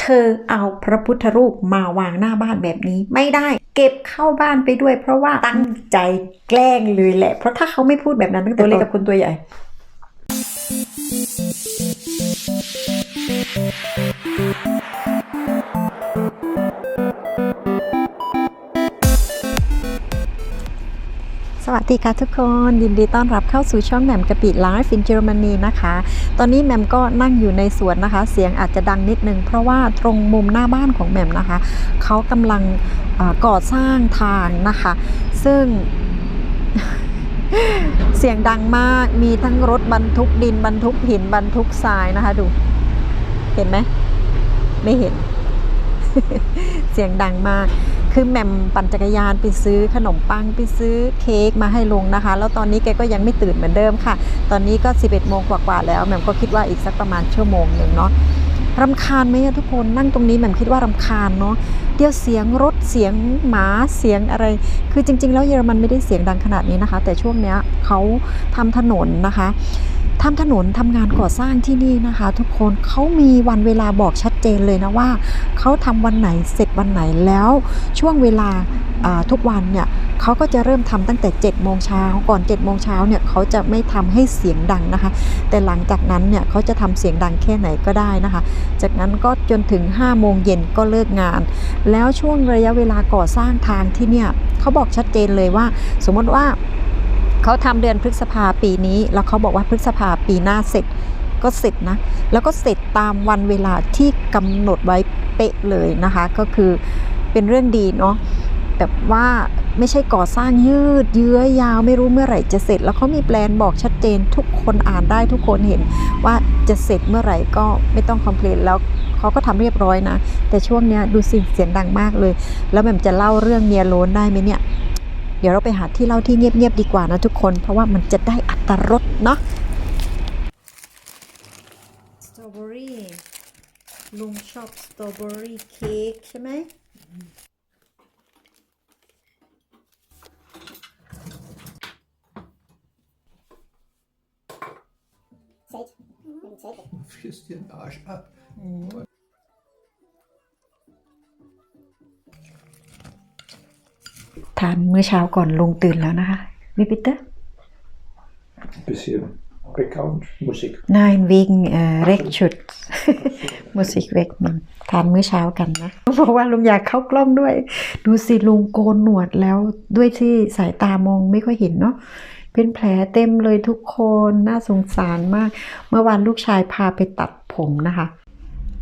เธอเอาพระพุทธรูปมาวางหน้าบ้านแบบนี้ไม่ได้ เก็บเข้าบ้านไปด้วย เพราะว่าตั้งใจแกล้งเลยแหละ เพราะถ้าเขาไม่พูดแบบนั้นตั้งแต่ตัวเล็กกับคนตัวใหญ่ สวัสดีค่ะทุกคน ยินดีต้อนรับเข้าสู่ช่องแหม่มกะปิไลฟ์ฟินเยอรมนีนะคะ ตอนนี้แหม่มก็นั่งอยู่ในสวนนะคะ เสียงอาจจะดังนิดนึง เพราะว่าตรงมุมหน้าบ้านของแหม่มนะคะ เขากำลังก่อสร้างทางนะคะ ซึ่งเสียงดังมากมีทั้งรถบรรทุกดินบรรทุกหินบรรทุกทรายนะคะดู เห็นไหมไม่เห็น เสียงดังมาก คือแหม่มปั่นจักรยานไปซื้อขนมปังไปซื้อเค้กมาให้ลุงนะคะ แล้วตอนนี้แกก็ยังไม่ตื่นเหมือนเดิมค่ะ ตอนนี้ก็ 11โมงกว่าๆแล้วแหม่มก็คิดว่าอีกสักประมาณชั่วโมงหนึ่งเนาะรำคาญไหมอะทุกคนนั่งตรงนี้แหม่มคิดว่ารำคาญเนาะเดี๋ยวเสียงรถเสียงหมาเสียงอะไร คือจริง ๆ แล้วเยอรมันไม่ได้เสียงดังขนาดนี้นะคะ แต่ช่วงเนี้ยเขาทำถนนนะคะ ทำถนนทำงานก่อสร้างที่นี่นะคะ ทุกคนเขามีวันเวลาบอกชัดเจนเลยนะว่าเขาทำวันไหนเสร็จวันไหนแล้วช่วงเวลาทุกวันเนี่ยเขาก็จะเริ่มทำตั้งแต่7จ็ดโมงเช้าก่อน7จ็ดโมงเช้าเนี่ยเขาจะไม่ทำให้เสียงดังนะคะ แต่หลังจากนั้นเนี่ยเขาจะทำเสียงดังแค่ไหนก็ได้นะคะ จากนั้นก็จนถึง5้าโมงเย็นก็เลิกงาน แล้วช่วงระยะเวลาก่อสร้างทางที่เนี่ยเขาบอกชัดเจนเลยว่า สมมติว่า เขาทำเดือนพฤษภาปีนี้ แล้วเขาบอกว่าพฤษภาปีหน้าเสร็จก็เสร็จนะ แล้วก็เสร็จตามวันเวลาที่กำหนดไว้เป๊ะเลยนะคะ ก็คือเป็นเรื่องดีเนาะแบบว่าไม่ใช่ก่อสร้างยืดเยื้อยาวไม่รู้เมื่อไหร่จะเสร็จ แล้วเขามีแปลนบอกชัดเจนทุกคนอ่านได้ทุกคนเห็นว่าจะเสร็จเมื่อไหร่ก็ไม่ต้องคอมเพลนแล้วเขาก็ทำเรียบร้อยนะ แต่ช่วงเนี้ยดูสิเสียงดังมากเลย แล้วแม่มจะเล่าเรื่องเมียโลนได้ไหมเนี่ย เดี๋ยวเราไปหาที่เล่าที่เงียบๆดีกว่านะทุกคน เพราะว่ามันจะได้อัตรสเนาะสตรอเบอรี่ลุงชอบสตรอเบอรี่เค้กใช่ไหม Shake. Maybe shake it. Frisst dir den Arsch ab. ทานมื้อเช้าก่อนลุงตื่นแล้วนะคะวิปิเตอร์ Bisschen Background Musik. Nein wegen äh, Rechtschutz Musik weg มันทานมื้อเช้ากันนะ เพราะว่าลุงอยากเข้ากล้องด้วย ดูสิลุงโกนหนวดแล้วด้วยที่สายตามองไม่ค่อยเห็นเนาะเป็นแผลเต็มเลยทุกคนน่าสงสารมาก เมื่อวานลูกชายพาไปตัดผมนะคะ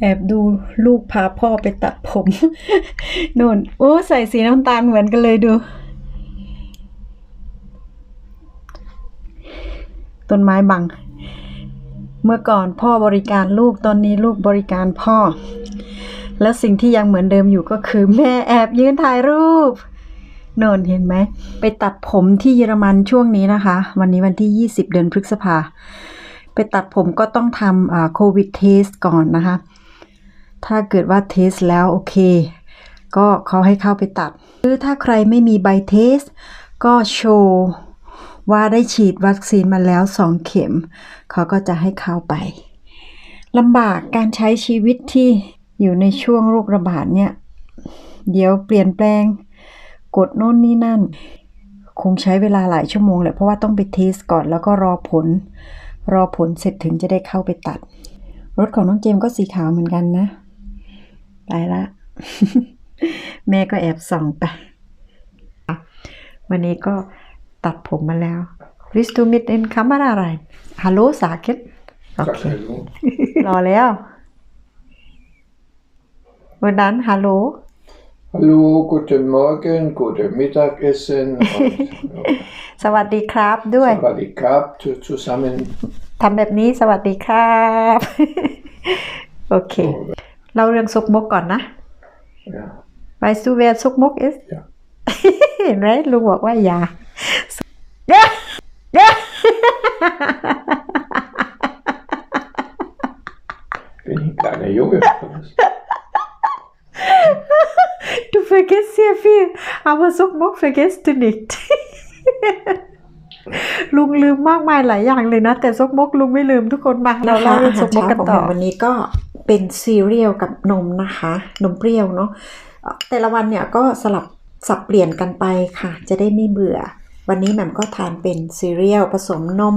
แอบดูลูกพาพ่อไปตัดผมโน่นโอ้ใส่สีน้ำตาลเหมือนกันเลยดู ต้นไม้บัง เมื่อก่อนพ่อบริการลูกตอนนี้ลูกบริการพ่อ และสิ่งที่ยังเหมือนเดิมอยู่ก็คือ แม่แอบยืนถ่ายรูปโนนเห็นไหม ไปตัดผมที่เยอรมันช่วงนี้นะคะ วันนี้วันที่ 20 เดือนพฤษภา ไปตัดผมก็ต้องทำโควิดเทสก่อนนะคะ ถ้าเกิดว่าเทสแล้วโอเค ก็เขาให้เข้าไปตัด หรือถ้าใครไม่มีใบเทส ก็โชว์ว่าได้ฉีดวัคซีนมาแล้วสองเข็ม เขาก็จะให้เข้าไปลำบากการใช้ชีวิตที่อยู่ในช่วงโรคระบาดเนี่ย เดี๋ยวเปลี่ยนแปลง กดโน่นนี่นั่น คงใช้เวลาหลายชั่วโมงแหละเพราะว่าต้องไปเทสก่อนแล้วก็รอผล รอผลเสร็จถึงจะได้เข้าไปตัด รถของน้องเจมก็สีขาวเหมือนกันนะ ไปละ แม่ก็แอบส่องไป วันนี้ก็ตัดผมมาแล้ว Willst du mit in Kamera rein? Hallo sagen? Sag Okay. Hallo. รอแล้ว วันนั้นฮัลโหล Hallo, guten Morgen, guten Mittagessen und สวัสดีครับด้วย Savadi Krab zusammen. ทำแบบนี้สวัสดีครับ โอเค เราเรื่องซุกมกก่อนนะ Ja, Weißt du wer ซุกมก ist ja. เห็นไหมลุงบอกว่าอย่าอย่าอย่า Bin ich ein kleiner Junge. oder was? Du vergisst sehr viel, aber Sukmok vergisst du nicht ลุงลืมมากมายหลายอย่างเลยนะ แต่ซกมกลุงไม่ลืมทุกคนมาเราเล่าเรื่องซกมกกันต่อวันนี้ก็ เป็นซีเรียลกับนมนะคะ นมเปรี้ยวเนาะแต่ละวันเนี่ยก็สลับสับเปลี่ยนกันไปค่ะ จะได้ไม่เบื่อ วันนี้แหม่มก็ทานเป็นซีเรียลผสมนม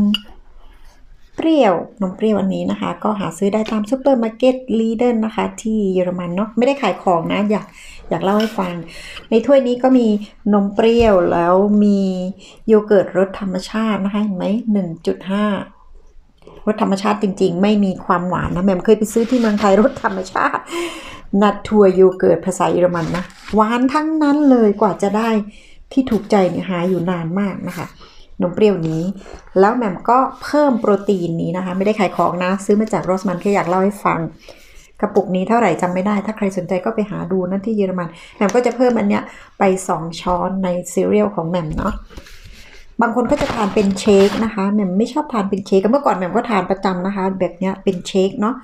เปรี้ยวนมเปรี้ยวอันนี้นะคะ ก็หาซื้อได้ตามซูเปอร์มาร์เก็ตลีเดนนะคะ ที่เยอรมันเนาะไม่ได้ขายของนะ อยากอยากเล่าให้ฟัง ในถ้วยนี้ก็มีนมเปรี้ยวแล้วมีโยเกิร์ตรสธรรมชาตินะคะเห็นไหมหนึ่งจุดห้า รสธรรมชาติจริง ๆ ไม่มีความหวานนะแหม่มเคยไปซื้อที่เมืองไทยรสธรรมชาตินัททัวโยเกิร์ตภาษาเยอรมันนะหวานทั้งนั้นเลยกว่าจะได้ที่ถูกใจเนี่ยหาอยู่นานมากนะคะนมเปรี้ยวนี้ แล้วแหม่มก็เพิ่มโปรตีนนี้นะคะ ไม่ได้ขายของนะ ซื้อมาจากโรสมันแค่อยากเล่าให้ฟัง กระปุกนี้เท่าไหร่จำไม่ได้ ถ้าใครสนใจก็ไปหาดูนะที่เยอรมันแหม่มก็จะเพิ่มอันเนี้ยไป 2 ช้อนในซีเรียลของแหม่มเนาะ บางคนก็จะทานเป็นเชคนะคะแหม่มไม่ชอบทานเป็นเชคเมื่อก่อนแหม่มก็ทานประจำนะคะ แบบเนี้ยเป็นเชคเนาะ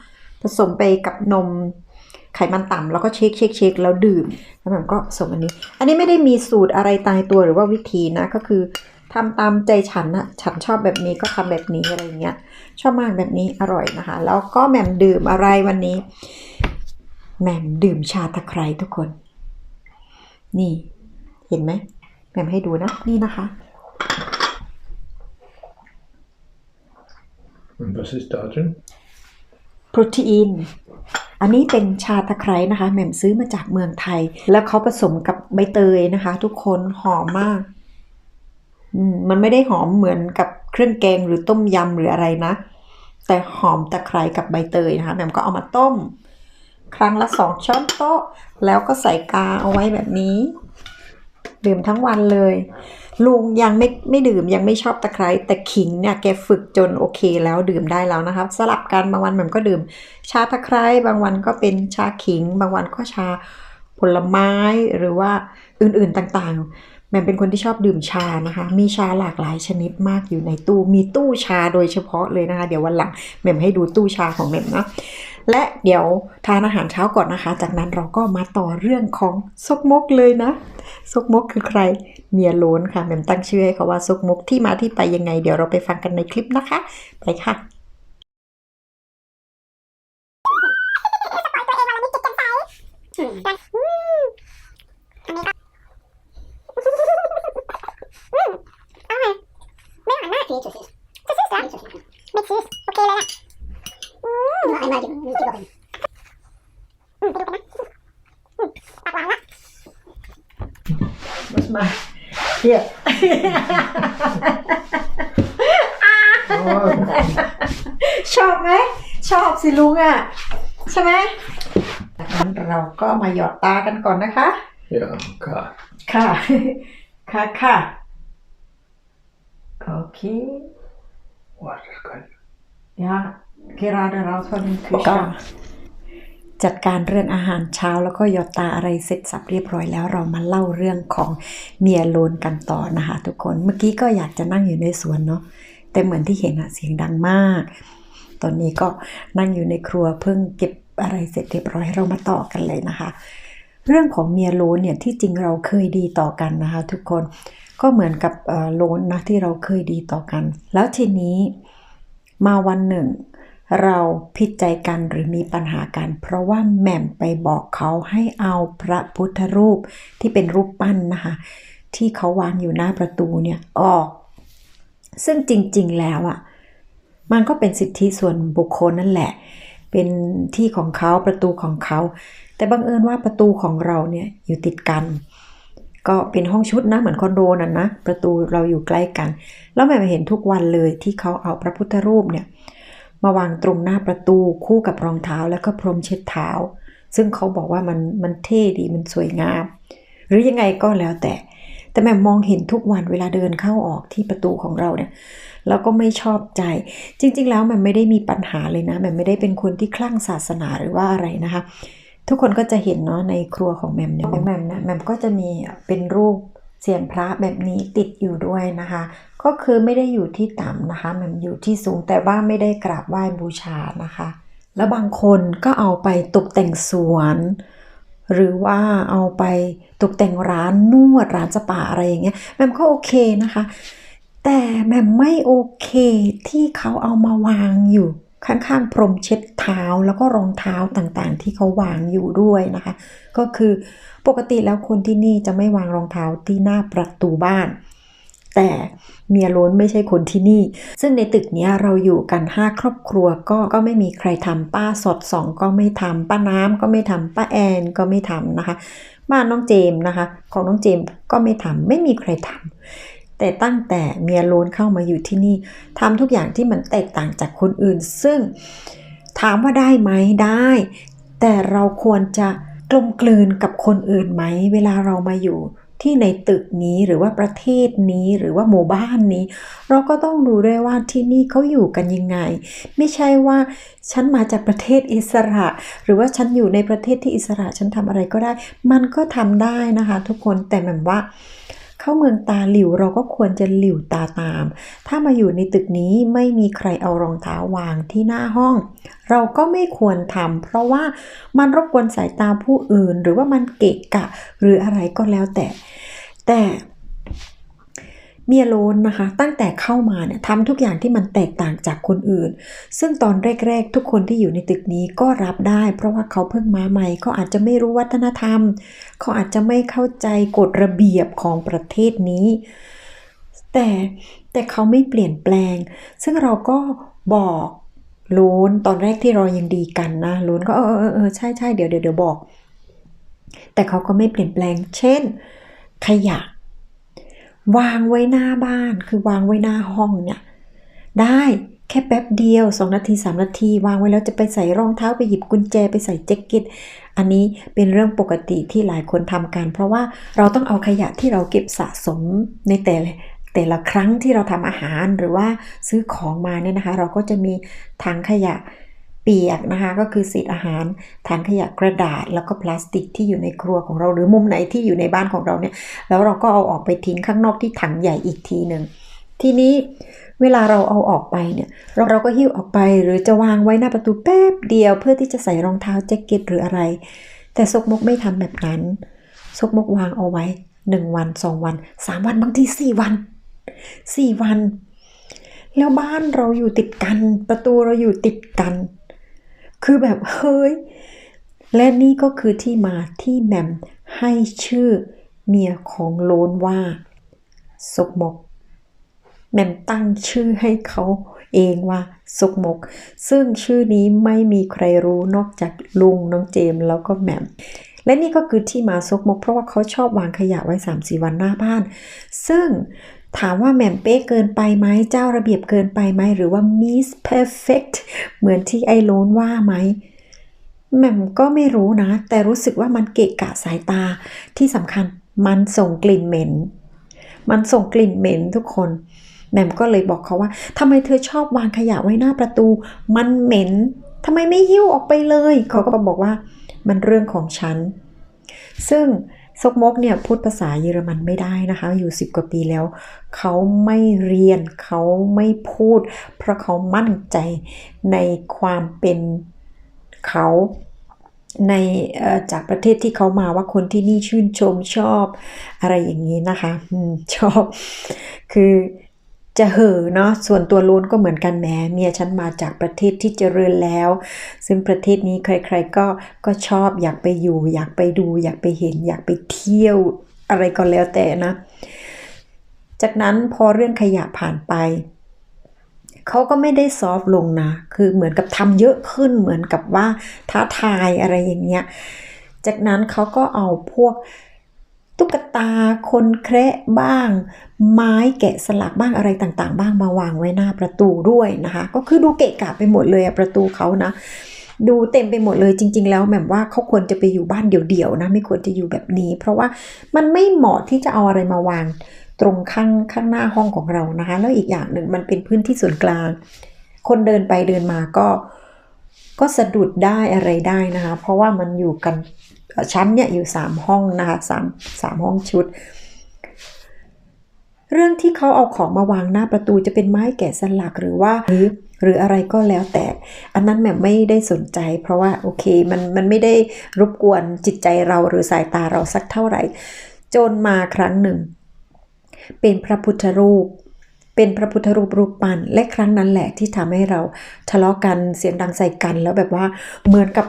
ผสมไปกับนมไขมันต่ำแล้วก็เชคเชคเชคแล้วดื่มแล้วแหม่มก็ผสมอันนี้ อันนี้ไม่ได้มีสูตรอะไรตายตัวหรือว่าวิธีนะก็คือทำตามใจฉันอะฉันชอบแบบนี้ก็ทำแบบนี้อะไรเงี้ย ชอบมากแบบนี้อร่อยนะคะ แล้วก็แหม่มดื่มอะไรวันนี้แหม่มดื่มชาตะไคร้ทุกคน นี่ เห็นไหมแหม่มให้ดูนะ นี่นะคะ Und was ist da drin? โปรตีน อันนี้เป็นชาตะไคร้นะคะแหม่มซื้อมาจากเมืองไทย แล้วเขาผสมกับใบเตยนะคะ ทุกคนหอมมาก อืมมันไม่ได้หอมเหมือนกับเครื่องแกงหรือต้มยำหรืออะไรนะ แต่หอมตะไคร้กับใบเตยนะคะแหม่มก็เอามาต้ม ครั้งละสองช้อนโต๊ะ แล้วก็ใส่กาเอาไว้แบบนี้ ดื่มทั้งวันเลย ลุงยังไม่ไม่ดื่มยังไม่ชอบตะไคร้แต่ขิงเนี่ยแกฝึกจนโอเคแล้วดื่มได้แล้วนะคะสลับกันบางวันแหม่มก็ดื่ม ชาตะไคร้บางวันก็เป็นชาขิง บางวันก็ชาผลไม้หรือว่าอื่นๆต่างๆแหม่มเป็นคนที่ชอบดื่มชานะคะ มีชาหลากหลายชนิดมากอยู่ในตู้ มีตู้ชาโดยเฉพาะเลยนะคะ เดี๋ยววันหลังแหม่มให้ดูตู้ชาของแหม่มนะและเดี๋ยวทานอาหารเช้าก่อนนะคะ จากนั้นเราก็มาต่อเรื่องของซกมกเลยนะ ซกมกคือใคร เมียล้นค่ะแหม่มตั้งชื่อให้เขาว่าซกมกที่มาที่ไปยังไง เดี๋ยวเราไปฟังกันในคลิปนะคะ ไปค่ะ hier. Ah, ชอบไหมชอบสิลุงอะ ใช่ไหมงั้นเราก็มาหยอดตากันก่อนนะคะ ja, klar. ค่ะ ค่ะค่ะโอเค Boah, das ist geil. Ja, gerade raus von dem Kühlschrank. จัดการเรื่องอาหารเช้าแล้วก็ยอดตาอะไรเสร็จสับเรียบร้อยแล้วเรามาเล่าเรื่องของเมียโลนกันต่อนะคะ ทุกคนเมื่อกี้ก็อยากจะนั่งอยู่ในสวนเนาะแต่เหมือนที่เห็นอะเสียงดังมาก ตอนนี้ก็นั่งอยู่ในครัวเพิ่งเก็บอะไรเสร็จเรียบร้อยเรามาต่อกันเลยนะคะ เรื่องของเมียโลนเนี่ยที่จริงเราเคยดีต่อกันนะคะ ทุกคนก็เหมือนกับโลนนะที่เราเคยดีต่อกัน แล้วทีนี้มาวันหนึ่ง เราผิดใจกันหรือมีปัญหากัน เพราะว่าแหม่มไปบอกเขาให้เอาพระพุทธรูปที่เป็นรูปปั้นนะคะ ที่เขาวางอยู่หน้าประตูเนี่ยออก ซึ่งจริงๆแล้วอะมันก็เป็นสิทธิส่วนบุคคลนั่นแหละ เป็นที่ของเขาประตูของเขา แต่บังเอิญว่าประตูของเราเนี่ยอยู่ติดกัน ก็เป็นห้องชุดนะเหมือนคอนโดนั่นนะ ประตูเราอยู่ใกล้กัน แล้วแม่เห็นทุกวันเลยที่เขาเอาพระพุทธรูปเนี่ย มาวางตรงหน้าประตูคู่กับรองเท้าแล้วก็พรมเช็ดเท้า ซึ่งเขาบอกว่ามันมันเท่ดีมันสวยงาม หรือยังไงก็แล้วแต่ แต่แม่มองเห็นทุกวันเวลาเดินเข้าออกที่ประตูของเราเนี่ยแล้วก็ไม่ชอบใจ จริง ๆ แล้วมันไม่ได้มีปัญหาเลยนะมันไม่ได้เป็นคนที่คลั่งศาสนาหรือว่าอะไรนะคะ ทุกคนก็จะเห็นเนาะในครัวของแหมมเนี่ยแหมมนะแหมมก็จะมีเป็นรูปเสียงพระแบบนี้ติดอยู่ด้วยนะคะ ก็คือไม่ได้อยู่ที่ต่ำนะคะแหมมอยู่ที่สูงแต่ว่าไม่ได้กราบไหว้บูชานะคะ แล้วบางคนก็เอาไปตกแต่งสวน หรือว่าเอาไปตกแต่งร้านนวดร้านสปาอะไรอย่างเงี้ยแมมก็โอเคนะคะ แต่แมมไม่โอเคที่เขาเอามาวางอยู่ข้างๆพรมเช็ดเท้าแล้วก็รองเท้าต่างๆ ที่เขาวางอยู่ด้วยนะคะ ก็คือปกติแล้วคนที่นี่จะไม่วางรองเท้าที่หน้าประตูบ้าน แต่เมียล้นไม่ใช่คนที่นี่ ซึ่งในตึกนี้เราอยู่กัน 5 ครอบครัวก็ก็ไม่มีใครทำป้าสดสองก็ไม่ทำป้าน้ำก็ไม่ทำป้าแอนก็ไม่ทำนะคะ บ้านน้องเจมส์นะคะ ของน้องเจมส์ก็ไม่ทำไม่มีใครทำแต่ตั้งแต่เมียโลนเข้ามาอยู่ที่นี่ทำทุกอย่างที่มันแตกต่างจากคนอื่น ซึ่งถามว่าได้ไหมได้ แต่เราควรจะกลมกลืนกับคนอื่นไหม เวลาเรามาอยู่ ที่ในตึกนี้หรือว่าประเทศนี้หรือว่าหมู่บ้านนี้ เราก็ต้องดูด้วยว่าที่นี่เขาอยู่กันยังไง ไม่ใช่ว่าฉันมาจากประเทศอิสระ หรือว่าฉันอยู่ในประเทศที่อิสระฉันทำอะไรก็ได้ มันก็ทำได้นะคะ ทุกคนแต่แบบว่า เข้าเมืองตาหลิวเราก็ควรจะหลิวตาตาม ถ้ามาอยู่ในตึกนี้ไม่มีใครเอารองเท้าวางที่หน้าห้อง เราก็ไม่ควรทำเพราะว่ามันรบกวนสายตาผู้อื่น หรือว่ามันเกะกะหรืออะไรก็แล้วแต่ แต่ เมียโลนนะคะ ตั้งแต่เข้ามาเนี่ยทำทุกอย่างที่มันแตกต่างจากคนอื่น ซึ่งตอนแรก ๆ ทุกคนที่อยู่ในตึกนี้ก็รับได้ เพราะว่าเขาเพิ่งมาใหม่เขาอาจจะไม่รู้วัฒนธรรม เขาอาจจะไม่เข้าใจกฎระเบียบของประเทศนี้ แต่แต่เขาไม่เปลี่ยนแปลง ซึ่งเราก็บอกโลนตอนแรกที่เรายังดีกันนะโลนก็เออเออเออใช่ใช่เดี๋ยวเดี๋ยวเดี๋ยวบอก แต่เขาก็ไม่เปลี่ยนแปลง เช่น ขยะ วางไว้หน้าบ้านคือวางไว้หน้าห้องเนี่ยได้แค่แป๊บเดียว 2 นาที 3 นาที วางไว้แล้วจะไปใส่รองเท้าไปหยิบกุญแจไปใส่แจ็คเก็ตอันนี้เป็นเรื่องปกติที่หลายคนทำกัน เพราะว่าเราต้องเอาขยะที่เราเก็บสะสมในแต่แต่ละครั้งที่เราทำอาหารหรือว่าซื้อของมาเนี่ยนะคะ เราก็จะมีถังขยะ ปียกนะคะก็คือเศษอาหารถังขยะกระดาษแล้วก็พลาสติกที่อยู่ในครัวของเรา หรือมุมไหนที่อยู่ในบ้านของเราเนี่ยแล้วเราก็เอาออกไปทิ้งข้างนอกที่ถังใหญ่อีกทีหนึ่งทีนี้เวลาเราเอาออกไปเนี่ยเราเราก็หิ้วออกไปหรือจะวางไว้หน้าประตูแป๊บเดียว เพื่อที่จะใส่รองเท้าแจ็คเก็ตหรืออะไร แต่ซกมกไม่ทำแบบนั้นซกมกวางเอาไว้หนึ่งวันสองวันสามวันบางทีสี่วันสี่วัน แล้วบ้านเราอยู่ติดกัน ประตูเราอยู่ติดกัน คือแบบเฮ้ย และนี่ก็คือที่มาที่แหมมให้ชื่อเมียของโลนว่าสกมกแหม่มตั้งชื่อให้เขาเองว่าสกมก ซึ่งชื่อนี้ไม่มีใครรู้นอกจากลุงน้องเจมแล้วก็แหม่มและนี่ก็คือที่มาซกมก เพราะว่าเขาชอบวางขยะไว้3-4วันหน้าบ้าน ซึ่ง ถามว่าแหม่มเป๊ะเกินไปไหมเจ้าระเบียบเกินไปไหมหรือว่า miss perfect เหมือนที่ไอโลนว่าไหมแหม่มก็ไม่รู้นะ แต่รู้สึกว่ามันเกะกะสายตาที่สำคัญมันส่งกลิ่นเหม็น มันส่งกลิ่นเหม็นทุกคนแหม่มก็เลยบอกเขาว่าทำไมเธอชอบวางขยะไว้หน้าประตู มันเหม็นทำไมไม่หิ้วออกไปเลย เขาก็บอกว่า มันเรื่องของฉัน ซึ่ง ซกมกเนี่ยพูดภาษาเยอรมันไม่ได้นะคะ อยู่สิบกว่าปีแล้ว เขาไม่เรียนเขาไม่พูด เพราะเขามั่นใจในความเป็นเขาในจากประเทศที่เขามาว่าคนที่นี่ชื่นชมชอบอะไรอย่างนี้นะคะชอบคือ จะเห่อเนาะส่วนตัวโลนก็เหมือนกันแหมเมียฉันมาจากประเทศที่เจริญแล้ว ซึ่งประเทศนี้ใครๆก็ก็ชอบอยากไปอยู่ อยากไปดู อยากไปเห็น อยากไปเที่ยวอะไรก็แล้วแต่นะ จากนั้นพอเรื่องขยะผ่านไปเขาก็ไม่ได้ซอฟต์ลงนะ คือเหมือนกับทำเยอะขึ้นเหมือนกับว่าท้าทายอะไรอย่างเงี้ย จากนั้นเขาก็เอาพวก ตุ๊กตาคนแคระบ้าง ไม้แกะสลักบ้างอะไรต่างๆ บ้างมาวางไว้หน้าประตูด้วยนะคะ ก็คือดูเกะกะไปหมดเลยอะประตูเขานะ ดูเต็มไปหมดเลยจริง ๆ แล้วแบบว่าเขาควรจะไปอยู่บ้านเดี่ยวๆนะไม่ควรจะอยู่แบบนี้ เพราะว่ามันไม่เหมาะที่จะเอาอะไรมาวางตรงข้างข้างหน้าห้องของเรานะคะ แล้วอีกอย่างหนึ่งมันเป็นพื้นที่ส่วนกลาง คนเดินไปเดินมาก็ก็สะดุดได้อะไรได้นะคะ เพราะว่ามันอยู่กัน ชั้นเนี่ยอยู่สามห้องนะคะสามสามห้องชุด เรื่องที่เขาเอาของมาวางหน้าประตูจะเป็นไม้แกะสลักหรือว่าหรือหรืออะไรก็แล้วแต่ อันนั้นแม่ไม่ได้สนใจ เพราะว่าโอเคมันมันไม่ได้รบกวนจิตใจเราหรือสายตาเราสักเท่าไหร่ จนมาครั้งหนึ่ง เป็นพระพุทธรูป เป็นพระพุทธรูปรูปปั้นและครั้งนั้นแหละที่ทำให้เราทะเลาะกันเสียงดังใส่กันแล้วแบบว่าเหมือนกับ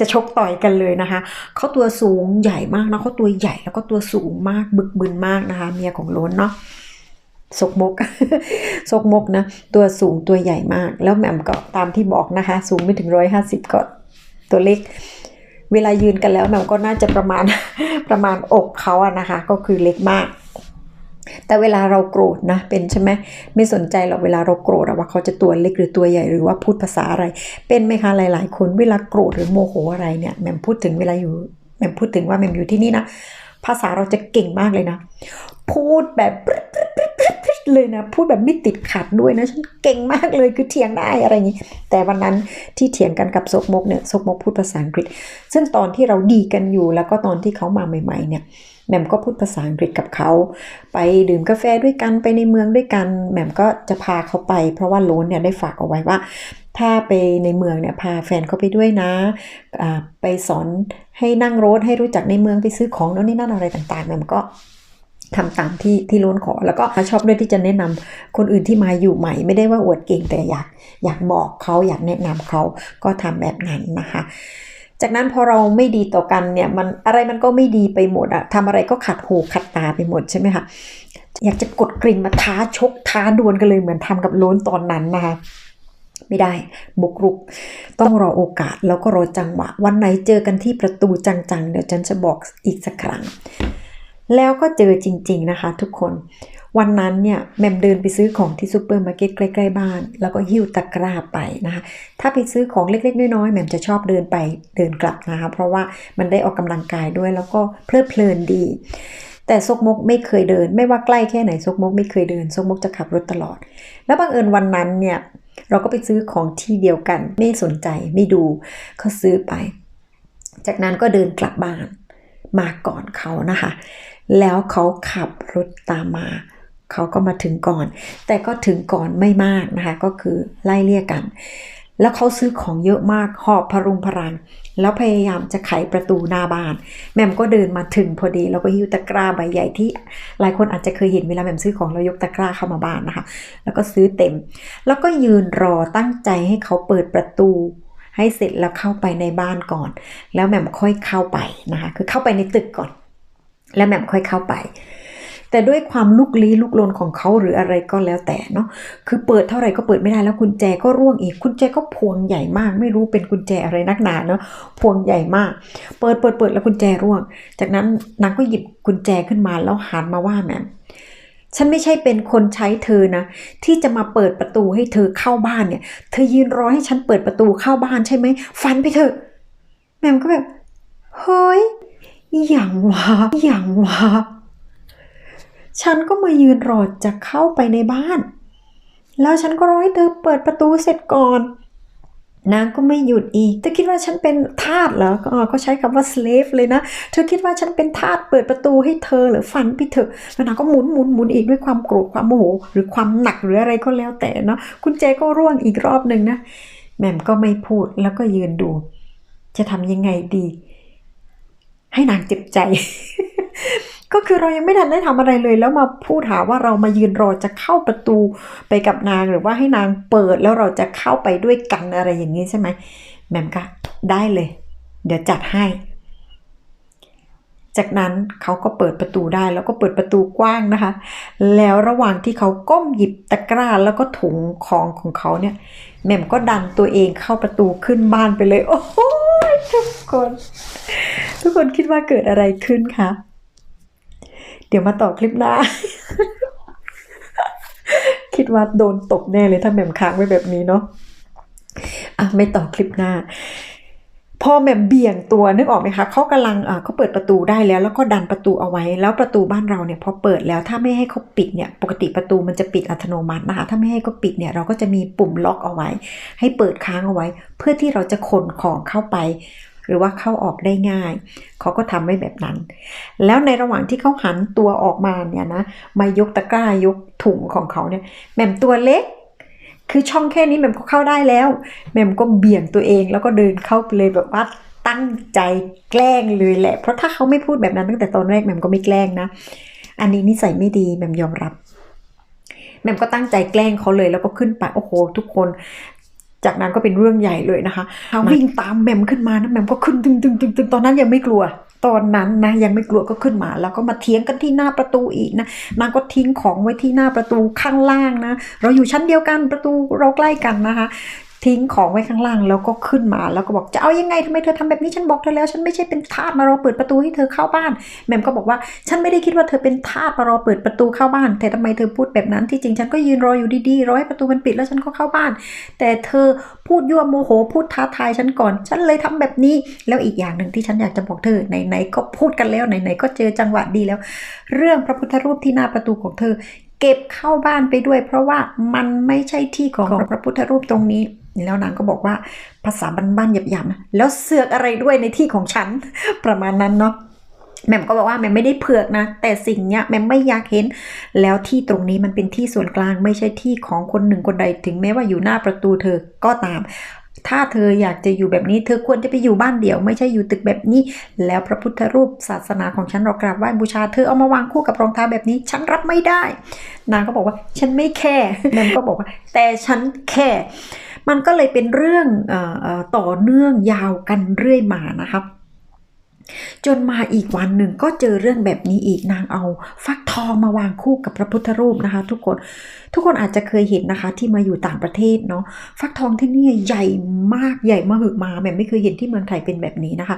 จะชกต่อยกันเลยนะคะ เขาตัวสูงใหญ่มากนะเขาตัวใหญ่แล้วก็ตัวสูงมากบึกบึนมากนะคะ เมียของล้นเนาะสกมกสกมกนะ ตัวสูงตัวใหญ่มาก แล้วแหม่มก็ตามที่บอกนะคะ สูงไม่ถึงร้อยห้าสิบก็ตัวเล็ก เวลายืนกันแล้วแหม่มก็น่าจะประมาณประมาณอกเขาอะนะคะ ก็คือเล็กมาก แต่เวลาเราโกรธนะเป็นใช่ไหมไม่สนใจหรอกเวลาเราโกรธว่าเขาจะตัวเล็กหรือตัวใหญ่หรือว่าพูดภาษาอะไร เป็นไหมคะหลาย ๆ คนเวลาโกรธหรือโมโหอะไรเนี่ยแม่มพูดถึงเวลาอยู่แม่มพูดถึงว่าแม่มอยู่ที่นี่นะภาษาเราจะเก่งมากเลยนะ พูดแบบ เลยนะ พูดแบบไม่ติดขัดด้วยนะ ฉันเก่งมากเลยคือเถียงได้อะไรอย่างนี้ แต่วันนั้นที่เถียงกันกับซกมกเนี่ยซกมกพูดภาษาอังกฤษ ซึ่งตอนที่เราดีกันอยู่แล้วก็ตอนที่เขามาใหม่ ๆ เนี่ยแหม่มก็พูดภาษาอังกฤษกับเขา ไปดื่มกาแฟด้วยกันไปในเมืองด้วยกันแหม่มก็จะพาเขาไป เพราะว่าโลนเนี่ยได้ฝากเอาไว้ว่า ถ้าไปในเมืองเนี่ยพาแฟนเขาไปด้วยนะอ่าไปสอนให้นั่งรถให้รู้จักในเมืองไปซื้อของโน่นนี่นั่นอะไรต่างๆแหม่มก็ ทำตามที่ที่โลนขอ แล้วก็ชอบด้วยที่จะแนะนำคนอื่นที่มาอยู่ใหม่ ไม่ได้ว่าอวดเก่งแต่อยากอยากบอกเขาอยากแนะนำเขาก็ทำแบบนั้นนะคะ จากนั้นพอเราไม่ดีต่อกันเนี่ยมันอะไรมันก็ไม่ดีไปหมดอะทำอะไรก็ขัดหูขัดตาไปหมดใช่ไหมคะอยากจะกดกริ่งมาท้าชกท้าดวลกันเลยเหมือนทำกับล้นตอนนั้นนะคะไม่ได้บุกรุก ต้องรอโอกาสแล้วก็รอจังหวะ วันไหนเจอกันที่ประตูจังๆ เดี๋ยวฉันจะบอกอีกสักครั้ง แล้วก็เจอจริง ๆนะคะ ทุกคน วันนั้นเนี่ยแหม่มเดินไปซื้อของที่ซูเปอร์มาร์เก็ตใกล้ ๆ บ้าน แล้วก็หิ้วตะกร้าไปนะคะ ถ้าไปซื้อของเล็ก ๆ น้อยๆแหม่มจะชอบเดินไปเดินกลับนะคะ เพราะว่ามันได้ออกกำลังกายด้วยแล้วก็เพลิดเพลินดี แต่ซกมกไม่เคยเดิน ไม่ว่าใกล้แค่ไหนซกมกไม่เคยเดินซกมกจะขับรถตลอด แล้วบังเอิญวันนั้นเนี่ยเราก็ไปซื้อของที่เดียวกัน ไม่สนใจไม่ดูเขาซื้อไป จากนั้นก็เดินกลับบ้านมาก่อนเขานะคะ แล้วเขาขับรถตามมาเขาก็มาถึงก่อน แต่ก็ถึงก่อนไม่มากนะคะ ก็คือไล่เลี่ยกัน แล้วเขาซื้อของเยอะมากหอบพรุงพรัง แล้วพยายามจะไขประตูหน้าบ้าน แม่มก็เดินมาถึงพอดี แล้วก็หิ้วตะกร้าใบใหญ่ที่ หลายคนอาจจะเคยเห็นเวลาแม่มซื้อของเรายกตะกร้าเข้ามาบ้านนะคะ แล้วก็ซื้อเต็ม แล้วก็ยืนรอตั้งใจให้เขาเปิดประตูให้เสร็จแล้วเข้าไปในบ้านก่อน แล้วแหม่มค่อยเข้าไปนะคะ คือเข้าไปในตึกก่อน แล้วแหม่มค่อยเข้าไป แต่ด้วยความลุกลี้ลุกลนของเขาหรืออะไรก็แล้วแต่เนาะคือเปิดเท่าไหร่ก็เปิดไม่ได้แล้วกุญแจก็ร่วงอีกกุญแจก็พวงใหญ่มาก ไม่รู้เป็นกุญแจอะไรนักหนาเนาะพวงใหญ่มาก เปิดเปิดเปิดแล้วกุญแจร่วง จากนั้นนางก็หยิบกุญแจขึ้นมาแล้วหันมาว่าแหม่มฉันไม่ใช่เป็นคนใช้เธอนะ ที่จะมาเปิดประตูให้เธอเข้าบ้านเนี่ย เธอยืนรอให้ฉันเปิดประตูเข้าบ้านใช่ไหมฟันไปเถอะแหม่มก็แบบเฮ้ย อหย่างวะอหย่างวะฉันก็มายืนรอจะเข้าไปในบ้าน แล้วฉันก็รอให้เธอเปิดประตูเสร็จก่อน นางก็ไม่หยุดอีก เธอคิดว่าฉันเป็นทาสเหรอก็ใช้คำว่า slave เลยนะ เธอคิดว่าฉันเป็นทาสเปิดประตูให้เธอหรือฟันไปเถอะ แล้วนางก็หมุนหมุนหมุนอีกด้วยความโกรธความโมโหหรือความหนักหรืออะไรก็แล้วแต่เนาะกุญแจก็ร่วงอีกรอบหนึ่งนะแหม่มก็ไม่พูดแล้วก็ยืนดู จะทำยังไงดี ให้นางเจ็บใจ ก็คือเรายังไม่ทันได้ทำอะไรเลย แล้วมาพูดหาว่าเรามายืนรอจะเข้าประตูไปกับนางหรือว่าให้นางเปิดแล้วเราจะเข้าไปด้วยกันอะไรอย่างนี้ใช่ไหมแหม่มก็ได้เลย เดี๋ยวจัดให้ จากนั้นเขาก็เปิดประตูได้แล้วก็เปิดประตูกว้างนะคะ แล้วระหว่างที่เขาก้มหยิบตะกร้าแล้วก็ถุงของของเขาเนี่ยแหม่มก็ดันตัวเองเข้าประตูขึ้นบ้านไปเลย โอ้โหทุกคน ทุกคนคิดว่าเกิดอะไรขึ้นคะเดี๋ยวมาต่อคลิปหน้า คิดว่าโดนตบแน่เลยถ้าแหม่มค้างไว้แบบนี้เนาะอะไม่ต่อคลิปหน้า พอแม่มเบี่ยงตัวนึกออกไหมคะเขากำลังเขาเปิดประตูได้แล้ว แล้วก็ดันประตูเอาไว้ แล้วประตูบ้านเราเนี่ยพอเปิดแล้วถ้าไม่ให้เขาปิดเนี่ยปกติประตูมันจะปิดอัตโนมัตินะคะถ้าไม่ให้เขาปิดเนี่ยเราก็จะมีปุ่มล็อกเอาไว้ ให้เปิดค้างเอาไว้ เพื่อที่เราจะขนของเข้าไป หรือว่าเข้าออกได้ง่ายเขาก็ทำไว้แบบนั้น แล้วในระหว่างที่เขาหันตัวออกมาเนี่ยนะมายกตะกร้ายกถุงของเขาเนี่ยแหม่มตัวเล็ก คือช่องแค่นี้แหม่มก็เข้าได้แล้วแหม่มก็เบี่ยงตัวเองแล้วก็เดินเข้าไปเลยแบบว่าตั้งใจแกล้งเลยแหละ เพราะถ้าเขาไม่พูดแบบนั้นตั้งแต่ตอนแรกแหม่มก็ไม่แกล้งนะ อันนี้นิสัยไม่ดีแหม่มยอมรับแหม่มก็ตั้งใจแกล้งเขาเลยแล้วก็ขึ้นไปโอ้โห ทุกคนจากนั้นก็เป็นเรื่องใหญ่เลยนะคะเขาวิ่งตามแมมขึ้นมานะแมมก็ขึ้นตึงตึงตึงตึงตอนนั้นยังไม่กลัว ตอนนั้นนะยังไม่กลัวก็ขึ้นมา แล้วก็มาเถียงกันที่หน้าประตูอีกนะนางก็ทิ้งของไว้ที่หน้าประตูข้างล่างนะ เราอยู่ชั้นเดียวกันประตูเราใกล้กันนะคะ ทิ้งของไว้ข้างล่างแล้วก็ขึ้นมาแล้วก็บอกจะเอายังไงทำไมเธอทำแบบนี้ฉันบอกเธอแล้ว ฉันไม่ใช่เป็นทาสมารอเปิดประตูให้เธอเข้าบ้านแหม่มก็บอกว่าฉันไม่ได้คิดว่าเธอเป็นทาสมารอเปิดประตูเข้าบ้าน แต่ทำไมเธอพูดแบบนั้นที่จริงฉันก็ยืนรออยู่ดีๆรอให้ประตูมันปิดแล้วฉันก็เข้าบ้าน แต่เธอพูดยั่วโมโหพูดท้าทายฉันก่อน ฉันเลยทำแบบนี้ แล้วอีกอย่างหนึ่งที่ฉันอยากจะบอกเธอไหนๆก็พูดกันแล้วไหนๆก็เจอจังหวะดีแล้ว เรื่องพระพุทธรูปที่หน้าประตูของเธอ เก็บเข้าบ้านไปด้วย เพราะว่ามันไม่ใช่ที่ของพระพุทธรูปตรงนี้ แล้วนางก็บอกว่าภาษาบ้านๆหยาบๆนะแล้วเสือกอะไรด้วยในที่ของฉัน ประมาณนั้นเนาะแหม่มก็บอกว่าแหม่มไม่ได้เผือกนะ แต่สิ่งเนี้ยแหม่มไม่อยากเห็น แล้วที่ตรงนี้มันเป็นที่ส่วนกลางไม่ใช่ที่ของคนหนึ่งคนใดถึงแม้ว่าอยู่หน้าประตูเธอก็ตาม ถ้าเธออยากจะอยู่แบบนี้ เธอควรจะไปอยู่บ้านเดี่ยว ไม่ใช่อยู่ตึกแบบนี้ แล้วพระพุทธรูปศาสนาของฉันเรากราบไหว้บูชา เธอเอามาวางคู่กับรองเท้าแบบนี้ ฉันรับไม่ได้ นางก็บอกว่า ฉันไม่แค่แมมก็บอกว่า แต่ฉันแค่มันก็เลยเป็นเรื่องออต่อเนื่องยาวกันเรื่อยมานะครับ จนมาอีกวันหนึ่งก็เจอเรื่องแบบนี้อีกนางเอา ฟักทองมาวางคู่กับพระพุทธรูปนะคะ ทุกคนทุกคนอาจจะเคยเห็นนะคะ ที่มาอยู่ต่างประเทศเนาะฟักทองที่นี่ใหญ่มากใหญ่มหึมาแบบไม่เคยเห็นที่เมืองไทยเป็นแบบนี้นะคะ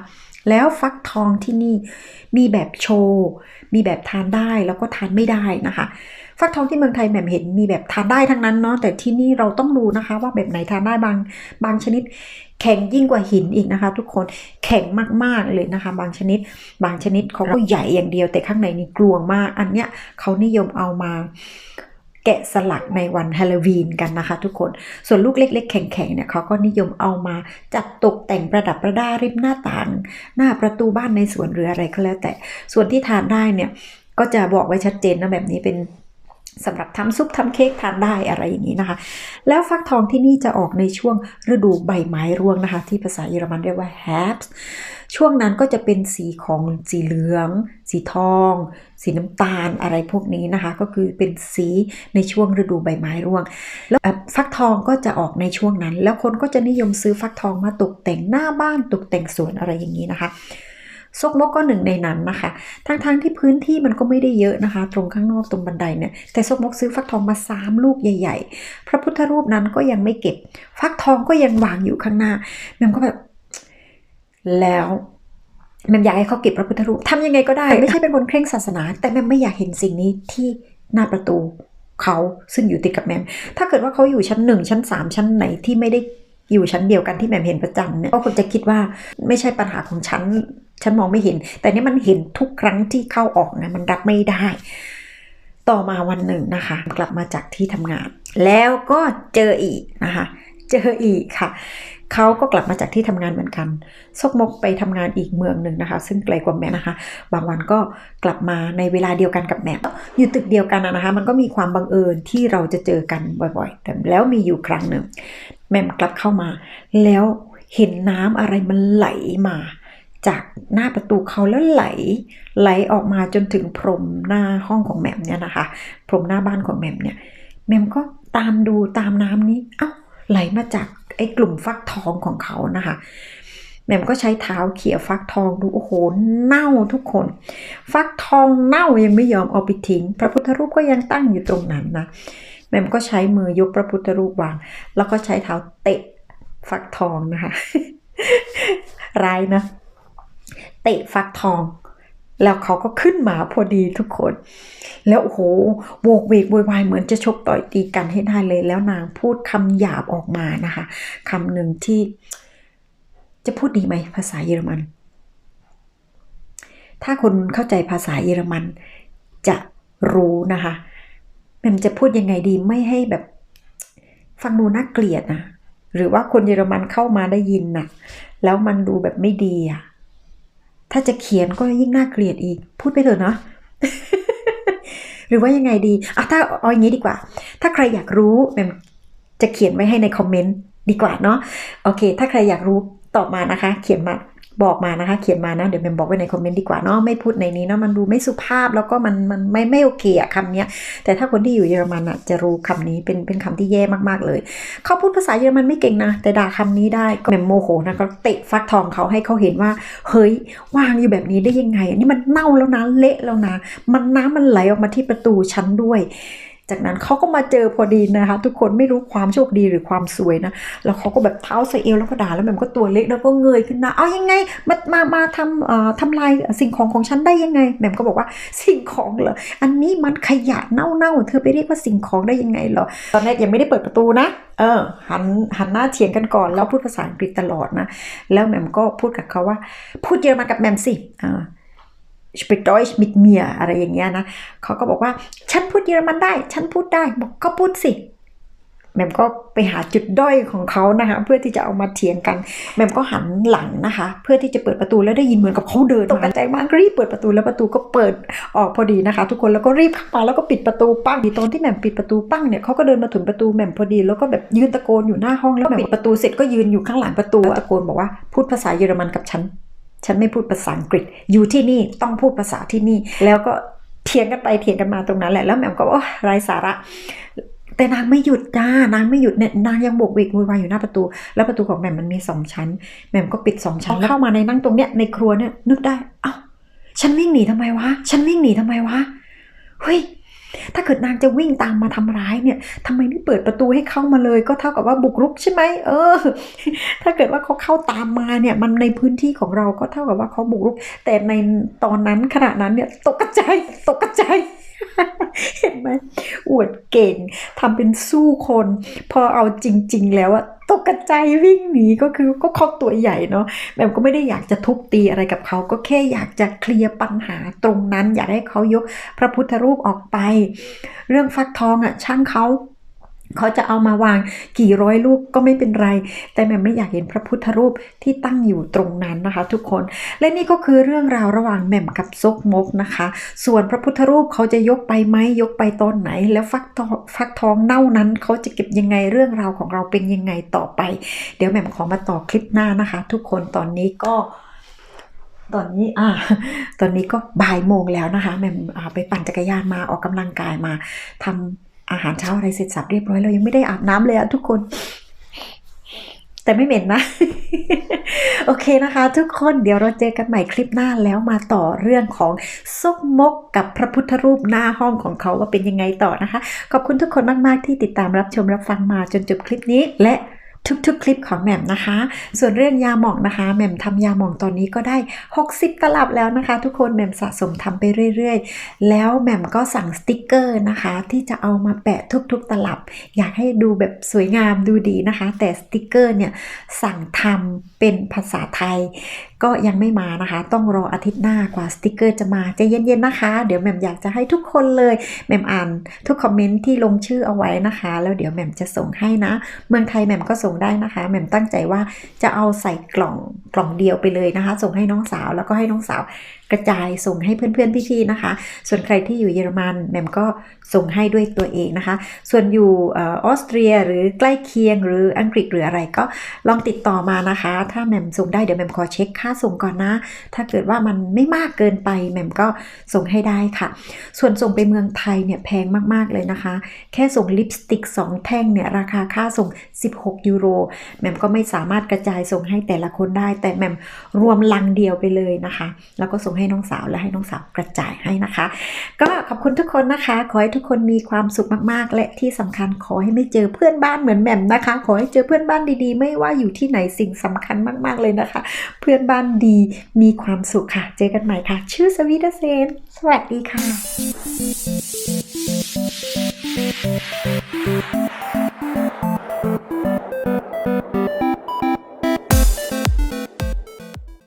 แล้วฟักทองที่นี่มีแบบโชว์มีแบบทานได้แล้วก็ทานไม่ได้นะคะฟักทองที่เมืองไทยแหม่มเห็นมีแบบทานได้ทั้งนั้นเนาะแต่ที่นี่เราต้องดูนะคะ ว่าแบบไหนทานได้บางบางชนิด แข็งยิ่งกว่าหินอีกนะคะ ทุกคนแข็งมากๆเลยนะคะ บางชนิด บางชนิดเขาก็ใหญ่อย่างเดียว แต่ข้างในนี่กลวงมาก อันเนี้ยเขานิยมเอามาแกะสลักในวันฮาโลวีนกันนะคะทุกคน ส่วนลูกเล็ก ๆ แข็งๆเนี่ยเขาก็นิยมเอามาจัดตกแต่งประดับประดาริมหน้าต่าง หน้าประตูบ้านในสวนหรืออะไรก็แล้วแต่ ส่วนที่ทานได้เนี่ยก็จะบอกไว้ชัดเจนนะแบบนี้เป็น สำหรับทำซุปทำเค้กทานได้อะไรอย่างนี้นะคะ แล้วฟักทองที่นี่จะออกในช่วงฤดูใบไม้ร่วงนะคะ ที่ภาษาเยอรมันเรียกว่า herbst ช่วงนั้นก็จะเป็นสีของสีเหลือง สีทอง สีน้ำตาลอะไรพวกนี้นะคะ ก็คือเป็นสีในช่วงฤดูใบไม้ร่วง แล้วฟักทองก็จะออกในช่วงนั้น แล้วคนก็จะนิยมซื้อฟักทองมาตกแต่งหน้าบ้านตกแต่งสวนอะไรอย่างนี้นะคะ ซกมกก็หนึ่งในนั้นนะคะ ทั้งๆทที่พื้นที่มันก็ไม่ได้เยอะนะคะ ตรงข้างนอกตรงบันไดเนี่ย แต่ซกมกซื้อฟักทองมาสามลูกใหญ่ ๆ พระพุทธรูปนั้นก็ยังไม่เก็บ ฟักทองก็ยังวางอยู่ข้างหน้าแมมก็แบบ แล้วแมมอยากให้เขาเก็บพระพุทธรูปทำยังไงก็ได้ ไม่ใช่เป็นคนเคร่งศาสนา แต่แมมไม่อยากเห็นสิ่งนี้ที่หน้าประตูเขาซึ่งอยู่ติดกับแมม ถ้าเกิดว่าเขาอยู่ชั้นหนึ่งชั้นสามชั้นไหนที่ไม่ได้อยู่ชั้นเดียวกันที่แหม่มเห็นประจำเนี่ยก็คงจะคิดว่าไม่ใช่ปัญหาของฉัน ฉันมองไม่เห็น แต่นี่มันเห็นทุกครั้งที่เข้าออกนะมันรับไม่ได้ ต่อมาวันหนึ่งนะคะ กลับมาจากที่ทำงาน แล้วก็เจออีกนะคะ เจออีกค่ะเขาก็กลับมาจากที่ทำงานเหมือนกัน ซกมกไปทำงานอีกเมืองหนึ่งนะคะ ซึ่งไกลกว่าแม่นะคะ บางวันก็กลับมาในเวลาเดียวกันกับแม่อยู่ตึกเดียวกันนะคะ มันก็มีความบังเอิญที่เราจะเจอกันบ่อยๆ แต่แล้วมีอยู่ครั้งหนึ่งแม่กลับเข้ามา แล้วเห็นน้ำอะไรมันไหลมา จากหน้าประตูเขาแล้วไหล ไหลออกมาจนถึงพรมหน้าห้องของแหม่มเนี่ยนะคะ พรมหน้าบ้านของแหม่มเนี่ยแหม่มก็ตามดูตามน้ำนี้เอ้าไหลมาจากไอ้กลุ่มฟักทองของเขานะคะแหม่มก็ใช้เท้าเขี่ยฟักทองดูโอ้โหเน่าทุกคน ฟักทองเน่ายังไม่ยอมเอาไปทิ้ง พระพุทธรูปก็ยังตั้งอยู่ตรงนั้นนะแหม่มก็ใช้มือยกพระพุทธรูปวาง แล้วก็ใช้เท้าเตะฟักทองนะคะร้ายนะ เตะฟักทอง แล้วเขาก็ขึ้นมาพอดีทุกคน แล้วโอ้โหโวกเวกโวยวายเหมือนจะชกต่อยตีกันให้ได้เลย แล้วนางพูดคำหยาบออกมานะคะคำหนึ่งที่จะพูดดีไหมภาษาเยอรมัน ถ้าคนเข้าใจภาษาเยอรมันจะรู้นะคะแมันจะพูดยังไงดีไม่ให้แบบฟังดูน่าเกลียดนะหรือว่าคนเยอรมันเข้ามาได้ยินนะแล้วมันดูแบบไม่ดีอะ ถ้าจะเขียนก็ยิ่งน่าเกลียดอีก พูดไปเถอะเนาะหรือว่ายังไงดีอะถ้าเอาอย่างนี้ดีกว่า ถ้าใครอยากรู้แมมจะเขียนไว้ให้ในคอมเมนต์ดีกว่าเนาะโอเค ถ้าใครอยากรู้ตอบมานะคะ เขียนมา บอกมานะคะ เขียนมานะ เดี๋ยวแมมบอกไว้ในคอมเมนต์ดีกว่าเนาะไม่พูดในนี้เนาะมันดูไม่สุภาพแล้วก็มันมันไม่ไม่โอเคอะคำเนี้ยแต่ถ้าคนที่อยู่เยอรมันอะจะรู้คำนี้เป็นเป็นคำที่แย่มากๆเลย เขาพูดภาษาเยอรมันไม่เก่งนะ แต่ด่าคำนี้ได้ก็แมมโมโหนะก็เตะฟักทองเขาให้เขาเห็นว่า เฮ้ยวางอยู่แบบนี้ได้ยังไงอันนี้มันเน่าแล้วนะเละแล้วนะ มันน้ำมันไหลออกมาที่ประตูชั้นด้วย จากนั้นเขาก็มาเจอพอดีนะคะ ทุกคนไม่รู้ความโชคดีหรือความสวยนะ แล้วเขาก็แบบเท้าใส่เอวแล้วก็ด่าแล้วแหม่มก็ตัวเล็กแล้วก็เงยขึ้นมาเอายังไงมามามาทำเอ่อทำลายสิ่งของของฉันได้ยังไงแหม่มก็บอกว่าสิ่งของเหรออันนี้มันขยะเน่าๆเธอไปเรียกว่าสิ่งของได้ยังไงเหรอตอนแรกยังไม่ได้เปิดประตูนะเออหันหันหน้าเถียงกันก่อนแล้วพูดภาษาอังกฤษตลอดนะ แล้วแหม่มก็พูดกับเขาว่า พูดเยอรมันกับแหม่มสิอ่า spricht Deutsch mit mir อะไรอย่างเงี้ยนะเขาก็บอกว่า ฉันพูดเยอรมันได้ ฉันพูดได้บอกก็พูดสิแหม่มก็ไปหาจุดด้อยของเขานะคะเพื่อที่จะเอามาเถียงกันแหม่มก็หันหลังนะคะ เพื่อที่จะเปิดประตูแล้วได้ยินเหมือนกับเขาเดินตกใจมากรีบเปิดประตูแล้วประตูก็เปิดออกพอดีนะคะ ทุกคนแล้วก็รีบเข้ามาแล้วก็ปิดประตูปั้งตอนที่แหม่มปิดประตูปั้งเนี่ยเขาก็เดินมาถึงประตูแหม่มพอดีแล้วก็แบบยืนตะโกนอยู่หน้าห้องแล้วแหม่มปิดประตูเสร็จก็ยืนอยู่ข้างหลังประตูตะโกนบอกว่าพูดภาษาเยอรมันกับฉัน ฉันไม่พูดภาษาอังกฤษ อยู่ที่นี่ต้องพูดภาษาที่นี่ แล้วก็เถียงกันไปเถียงกันมาตรงนั้นแหละ แล้วแหม่มก็ว่าโอ๊ยไร้สาระ แต่นางไม่หยุดจ้านางไม่หยุดเนี่ยนางยังโบกเวกโวยวายอยู่หน้าประตู แล้วประตูของแหม่มมันมีสองชั้น แหม่มก็ปิดสองชั้นแล้วเข้ามาในนั่งตรงเนี้ยในครัวเนี่ยนึกได้ เอ้า ฉันวิ่งหนีทำไมวะ ฉันวิ่งหนีทำไมวะ เฮ้ย ถ้าเกิดนางจะวิ่งตามมาทำร้ายเนี่ยทำไมไม่เปิดประตูให้เข้ามาเลย ก็เท่ากับว่าบุกรุกใช่ไหมเออ ถ้าเกิดว่าเขาเข้าตามมาเนี่ยมันในพื้นที่ของเราก็เท่ากับว่าเขาบุกรุก แต่ในตอนนั้นขณะนั้นเนี่ยตกใจตกใจ เห็นไหมอวดเก่งทำเป็นสู้คน พอเอาจริง ๆ แล้วอะตกกระจายวิ่งหนีก็คือก็เขาตัวใหญ่เนาะแหม่มก็ไม่ได้อยากจะทุบตีอะไรกับเขาก็แค่อยากจะเคลียร์ปัญหาตรงนั้น อยากให้เขายกพระพุทธรูปออกไป เรื่องฟักทองอะช่างเขา เขาจะเอามาวางกี่ร้อยลูกก็ไม่เป็นไร แต่แม่ไม่อยากเห็นพระพุทธรูปที่ตั้งอยู่ตรงนั้นนะคะ ทุกคน และนี่ก็คือเรื่องราวระหว่างแหม่มกับซกมกนะคะ ส่วนพระพุทธรูปเขาจะยกไปไหมยกไปตอนไหน แล้วฟักทองฟักทองเน่านั้นเขาจะเก็บยังไงเรื่องราวของเราเป็นยังไงต่อไป เดี๋ยวแหม่มขอมาต่อคลิปหน้านะคะ ทุกคนตอนนี้ก็ตอนนี้อ่าตอนนี้ก็บ่ายโมงแล้วนะคะแม่มไปปั่นจักรยานมาออกกำลังกายมาทำ อาหารเช้าอะไรเสร็จสับเรียบร้อยเรายังไม่ได้อาบน้ำเลยอะทุกคน แต่ไม่เหม็นนะ โอเคนะคะ ทุกคนเดี๋ยวเราเจอกันใหม่คลิปหน้าแล้วมาต่อเรื่องของซกมกกับพระพุทธรูปหน้าห้องของเขาว่าเป็นยังไงต่อนะคะ ขอบคุณทุกคนมาก ๆ ที่ติดตามรับชมรับฟังมาจนจบคลิปนี้และ ทุกๆ คลิปของแหม่มนะคะ ส่วนเรื่องยาหมองนะคะแหม่มทำยาหมองตอนนี้ก็ได้ 60 ตลับแล้วนะคะ ทุกคนแหม่มสะสมทำไปเรื่อยๆ แล้วแหม่มก็สั่งสติกเกอร์นะคะ ที่จะเอามาแปะทุกๆ ตลับ อยากให้ดูแบบสวยงามดูดีนะคะ แต่สติกเกอร์เนี่ยสั่งทำเป็นภาษาไทย ก็ยังไม่มานะคะ ต้องรออาทิตย์หน้ากว่าสติกเกอร์จะมาใจเย็นๆนะคะ เดี๋ยวแหม่มอยากจะให้ทุกคนเลยแหม่มอ่านทุกคอมเมนต์ที่ลงชื่อเอาไว้นะคะ แล้วเดี๋ยวแหม่มจะส่งให้นะ เมืองไทยแหม่มก็ส่งได้นะคะแหม่มตั้งใจว่าจะเอาใส่กล่องกล่องเดียวไปเลยนะคะ ส่งให้น้องสาวแล้วก็ให้น้องสาว กระจายส่งให้เพื่อนๆพี่ๆนะคะ ส่วนใครที่อยู่เยอรมันแหม่มก็ส่งให้ด้วยตัวเองนะคะ ส่วนอยู่ออออสเตรียหรือใกล้เคียงหรืออังกฤษหรืออะไรก็ลองติดต่อมานะคะ ถ้าแหม่มส่งได้เดี๋ยวแหม่มขอเช็คค่าส่งก่อนนะ ถ้าเกิดว่ามันไม่มากเกินไปแหม่มก็ส่งให้ได้ค่ะ ส่วนส่งไปเมืองไทยเนี่ยแพงมากๆเลยนะคะ แค่ส่งลิปสติก 2 แท่งเนี่ยราคาค่าส่ง 16 ยูโรแหม่มก็ไม่สามารถกระจายส่งให้แต่ละคนได้ แต่แหม่มรวมลังเดียวไปเลยนะคะ แล้วก็ส่งให้ให้น้องสาวและให้น้องสาวกระจายให้นะคะ ก็ขอบคุณทุกคนนะคะ ขอให้ทุกคนมีความสุขมากๆ และที่สำคัญขอให้ไม่เจอเพื่อนบ้านเหมือนแหม่มนะคะ ขอให้เจอเพื่อนบ้านดีๆ ไม่ว่าอยู่ที่ไหนสิ่งสำคัญมาก ๆเลยนะคะ เพื่อนบ้านดีมีความสุขค่ะ เจอกันใหม่ค่ะ ชื่อสวีดเซนสวัสดีค่ะ